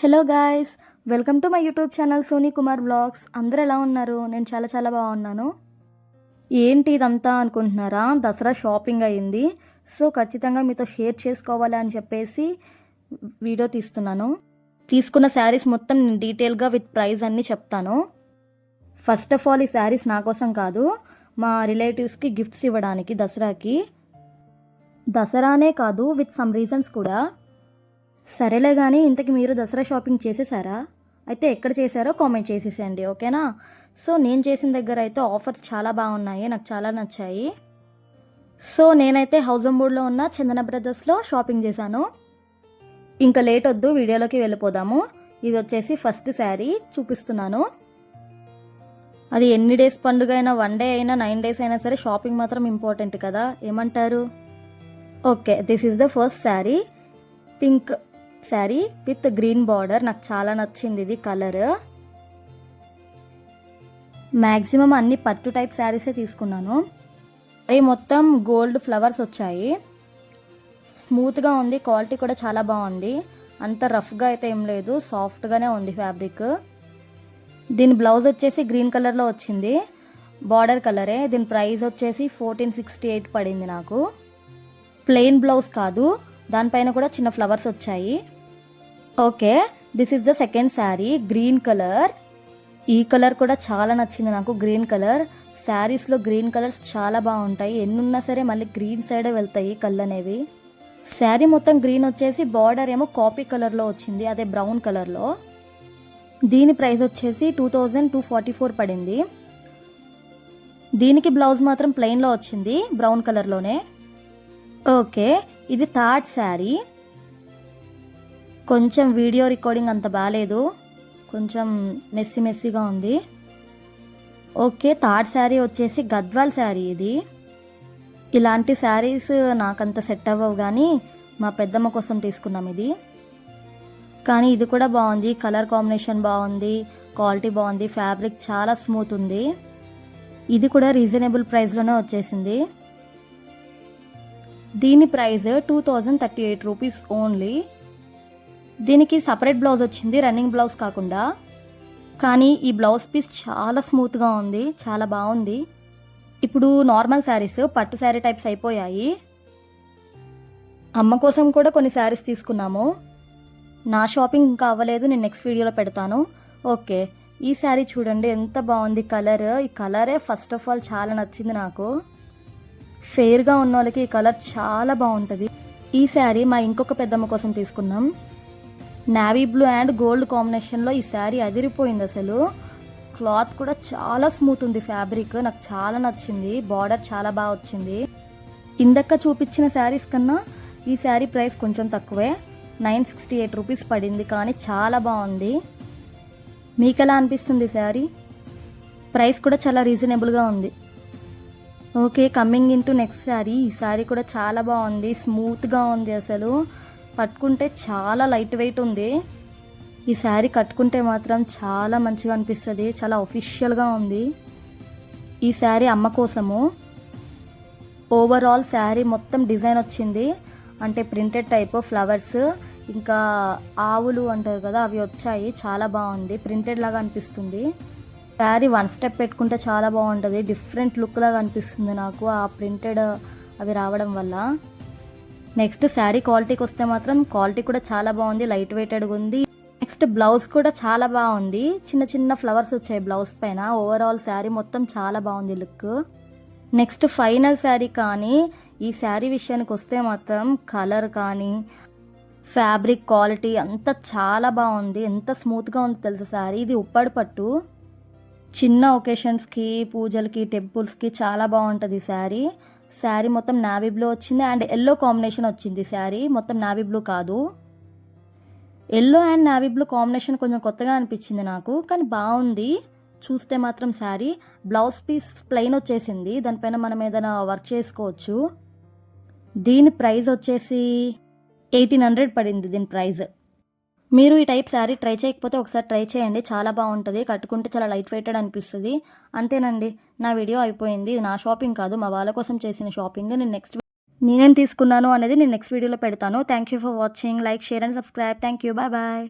Hello guys welcome to my YouTube channel Soni Kumar blogs. అందరు ఎలా ఉన్నారు? నేను చాలా చాలా బాగున్నాను. ఏంటి ఇదంతా అనుకుంటున్నారా? దసరా షాపింగ్ అయింది. సో ఖచ్చితంగా మీతో షేర్ చేసుకోవాలి అని చెప్పేసి వీడియో తీస్తున్నాను. తీసుకున్న శారీస్ మొత్తం నేను డీటెయిల్గా విత్ ప్రైస్ అన్నీ చెప్తాను. ఫస్ట్ ఆఫ్ ఆల్ ఈ శారీస్ నా కోసం కాదు మా రిలేటివ్స్కి గిఫ్ట్స్ ఇవ్వడానికి దసరాకి. దసరానే కాదు విత్ సమ్ రీజన్స్ కూడా. సరేలే కానీ ఇంతకి మీరు దసరా షాపింగ్ చేసేసారా? అయితే ఎక్కడ చేశారో కామెంట్ చేసేసేయండి ఓకేనా? సో నేను చేసిన దగ్గర అయితే ఆఫర్స్ చాలా బాగున్నాయి నాకు చాలా నచ్చాయి. సో నేనైతే హౌస్ అంబూడ్లో ఉన్న చందన బ్రదర్స్లో షాపింగ్ చేశాను. ఇంకా లేట్ వద్దు వీడియోలోకి వెళ్ళిపోదాము. ఇది వచ్చేసి ఫస్ట్ శారీ చూపిస్తున్నాను. అది ఎన్ని డేస్ పండుగ అయినా వన్ డే అయినా నైన్ డేస్ అయినా సరే షాపింగ్ మాత్రం ఇంపార్టెంట్ కదా ఏమంటారు? Okay this is the first sari. Pink sari with green border. నాకు చాలా నచ్చింది ఇది కలర్. మ్యాక్సిమం అన్ని పట్టు టైప్ శారీసే తీసుకున్నాను. అవి మొత్తం గోల్డ్ ఫ్లవర్స్ వచ్చాయి. స్మూత్గా ఉంది క్వాలిటీ కూడా చాలా బాగుంది. అంత రఫ్గా అయితే ఏం లేదు సాఫ్ట్గానే ఉంది ఫ్యాబ్రిక్. దీని బ్లౌజ్ వచ్చేసి గ్రీన్ కలర్లో వచ్చింది. బార్డర్ కలరే దీని ప్రైస్ వచ్చేసి ఫోర్టీన్ సిక్స్టీ ఎయిట్ పడింది నాకు. ప్లెయిన్ బ్లౌజ్ కాదు దానిపైన కూడా చిన్న ఫ్లవర్స్ వచ్చాయి. Okay this is the second sari green colour ఈ కలర్ కూడా చాలా నచ్చింది నాకు గ్రీన్ కలర్ శారీస్లో గ్రీన్ కలర్స్ చాలా బాగుంటాయి. ఎన్నున్నా సరే మళ్ళీ గ్రీన్ సైడే వెళ్తాయి కళ్ళు అనేవి. శారీ మొత్తం గ్రీన్ వచ్చేసి బార్డర్ ఏమో కాపీ కలర్లో వచ్చింది అదే బ్రౌన్ కలర్లో దీని ప్రైస్ వచ్చేసి two thousand two forty four పడింది. దీనికి బ్లౌజ్ మాత్రం ప్లెయిన్లో వచ్చింది బ్రౌన్ కలర్లోనే ఓకే ఇది థర్డ్ శారీ కొంచెం వీడియో రికార్డింగ్ అంత బాగాలేదు కొంచెం మెస్సి మెస్సీగా ఉంది. ఓకే థర్డ్ శారీ వచ్చేసి గద్వాల్ శారీ ఇది. ఇలాంటి శారీస్ నాకంత సెట్ అవ్వవు కానీ మా పెద్దమ్మ కోసం తీసుకున్నాం ఇది. కానీ ఇది కూడా బాగుంది. కలర్ కాంబినేషన్ బాగుంది క్వాలిటీ బాగుంది ఫ్యాబ్రిక్ చాలా స్మూత్ ఉంది. ఇది కూడా రీజనబుల్ ప్రైస్లోనే వచ్చేసింది. దీని price two thousand thirty eight rupees only. దీనికి సపరేట్ బ్లౌజ్ వచ్చింది రన్నింగ్ బ్లౌజ్ కాకుండా. కానీ ఈ బ్లౌజ్ పీస్ చాలా స్మూత్గా ఉంది చాలా బాగుంది. ఇప్పుడు నార్మల్ శారీస్ పట్టు శారీ టైప్స్ అయిపోయాయి. అమ్మ కోసం కూడా కొన్ని శారీస్ తీసుకున్నాము. నా షాపింగ్ ఇంకా అవ్వలేదు నేను నెక్స్ట్ వీడియోలో పెడతాను. ఓకే ఈ శారీ చూడండి ఎంత బాగుంది కలర్. ఈ కలరే ఫస్ట్ ఆఫ్ ఆల్ చాలా నచ్చింది నాకు. ఫెయిర్గా ఉన్న వాళ్ళకి ఈ కలర్ చాలా బాగుంటుంది. ఈ శారీ మా ఇంకొక పెద్దమ్మ కోసం తీసుకున్నాం. నావీ బ్లూ అండ్ గోల్డ్ కాంబినేషన్లో ఈ శారీ అదిరిపోయింది అసలు. క్లాత్ కూడా చాలా స్మూత్ ఉంది ఫ్యాబ్రిక్ నాకు చాలా నచ్చింది. బార్డర్ చాలా బాగా వచ్చింది. ఇందక్క చూపించిన శారీస్ కన్నా ఈ శారీ ప్రైస్ కొంచెం తక్కువే. నైన్ సిక్స్టీ ఎయిట్ రూపీస్ పడింది కానీ చాలా బాగుంది. మీకు ఎలా అనిపిస్తుంది శారీ ప్రైస్ కూడా చాలా రీజనబుల్గా ఉంది. Okay coming in to next sari ఈ శారీ కూడా చాలా బాగుంది. స్మూత్గా ఉంది అసలు. పట్టుకుంటే చాలా లైట్ వెయిట్ ఉంది. ఈ శారీ కట్టుకుంటే మాత్రం చాలా మంచిగా అనిపిస్తుంది చాలా ఒఫిషియల్గా ఉంది. ఈ శారీ అమ్మ కోసము. ఓవరాల్ శారీ మొత్తం డిజైన్ వచ్చింది. అంటే ప్రింటెడ్ టైప్ ఫ్లవర్స్ ఇంకా ఆవులు అంటారు కదా అవి వచ్చాయి. చాలా బాగుంది. ప్రింటెడ్ లాగా అనిపిస్తుంది. శారీ వన్ స్టెప్ పెట్టుకుంటే చాలా బాగుంటుంది. డిఫరెంట్ లుక్ లాగా అనిపిస్తుంది నాకు ఆ ప్రింటెడ్ అవి రావడం వల్ల. నెక్స్ట్ శారీ క్వాలిటీకి వస్తే మాత్రం క్వాలిటీ కూడా చాలా బాగుంది లైట్ వెయిటెడ్గా ఉంది. నెక్స్ట్ బ్లౌజ్ కూడా చాలా బాగుంది. చిన్న చిన్న ఫ్లవర్స్ వచ్చాయి బ్లౌజ్ పైన. ఓవరాల్ శారీ మొత్తం చాలా బాగుంది లుక్. నెక్స్ట్ ఫైనల్ శారీ కానీ ఈ శారీ విషయానికి వస్తే మాత్రం కలర్ కానీ ఫ్యాబ్రిక్ క్వాలిటీ అంతా చాలా బాగుంది. ఎంత స్మూత్గా ఉంది తెలుసా శారీ. ఇది ఉప్పాడు పట్టు. చిన్న ఒకేషన్స్కి పూజలకి టెంపుల్స్కి చాలా బాగుంటుంది ఈ శారీ. శారీ మొత్తం నావీ బ్లూ వచ్చింది అండ్ ఎల్లో కాంబినేషన్ వచ్చింది శారీ. మొత్తం నావీ బ్లూ కాదు. Yellow and navy blue combination కొంచెం కొత్తగా అనిపించింది నాకు కానీ బాగుంది. చూస్తే మాత్రం శారీ. బ్లౌజ్ పీస్ ప్లెయిన్ వచ్చేసింది. దానిపైన మనం ఏదైనా వర్క్ చేసుకోవచ్చు. దీని ప్రైస్ వచ్చేసి ఎయిటీన్ హండ్రెడ్ పడింది దీని ప్రైస్. మీరు ఈ టైప్ శారీ ట్రై చేయకపోతే ఒకసారి ట్రై చేయండి. చాలా బాగుంటుంది. కట్టుకుంటే చాలా లైట్ వెయిటెడ్ అనిపిస్తుంది. అంతేనండి. నా వీడియో అయిపోయింది. ఇది నా షాపింగ్ కాదు. మా వాళ్ళ కోసం చేసిన షాపింగ్. నేను నెక్స్ట్ నేనేం తీసుకున్నాను అనేది నేను నెక్స్ట్ వీడియోలో పెడతాను. Thank you for watching like share and subscribe thank you bye bye